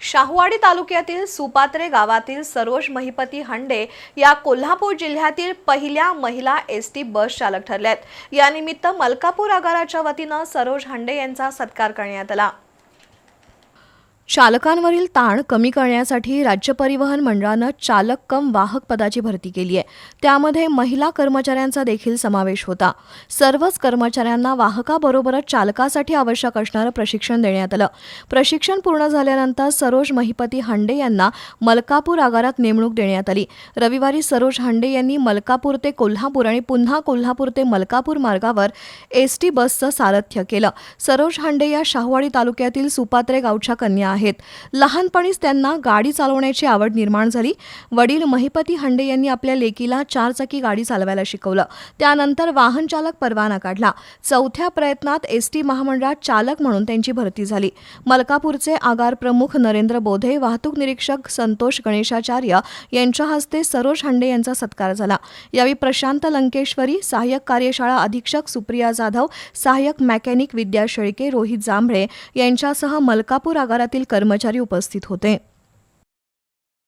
शाहूवाडी तालुक्यातील सुपात्रे गावातील सरोज महिपती हंडे या कोल्हापूर जिल्ह्यातील पहिल्या महिला एस टी बस चालक ठरल्या आहेत यानिमित्त मलकापूर आगाराच्या वतीनं सरोज हंडे यांचा सत्कार करण्यात आला. चालकांवरील ताण कमी करण्यासाठी राज्य परिवहन मंडळानं चालक कम वाहक पदाची भरती केली आहे. त्यामध्ये महिला कर्मचाऱ्यांचा देखील समावेश होता. सर्वच कर्मचाऱ्यांना वाहकाबरोबरच चालकासाठी आवश्यक असणारं प्रशिक्षण देण्यात आलं. प्रशिक्षण पूर्ण झाल्यानंतर सरोज महिपती हंडे यांना मलकापूर आगारात नेमणूक देण्यात आली. रविवारी सरोज हंडे यांनी मलकापूर ते कोल्हापूर आणि पुन्हा कोल्हापूर ते मलकापूर मार्गावर एस टी बसचं सारथ्य केलं. सरोज हंडे या शाहवाडी तालुक्यातील सुपात्रे गावच्या कन्या आहेत. लहानपणीच त्यांना गाडी चालवण्याची आवड निर्माण झाली. वडील महिपती हंडे यांनी आपल्या लेकीला चारचाकी गाडी चालवायला शिकवलं. त्यानंतर वाहन चालक परवाना काढला. चौथ्या प्रयत्नात एस टी महामंडळात चालक म्हणून त्यांची भरती झाली. मलकापूरचे आगार प्रमुख नरेंद्र बोधे वाहतूक निरीक्षक संतोष गणेशाचार्य यांच्या हस्ते सरोज हंडे यांचा सत्कार झाला. यावेळी प्रशांत लंकेश्वरी सहाय्यक कार्यशाळा अधीक्षक सुप्रिया जाधव सहाय्यक मेकॅनिक विद्या शेळके रोहित जांभळे यांच्यासह मलकापूर आगारातील कर्मचारी उपस्थित होते.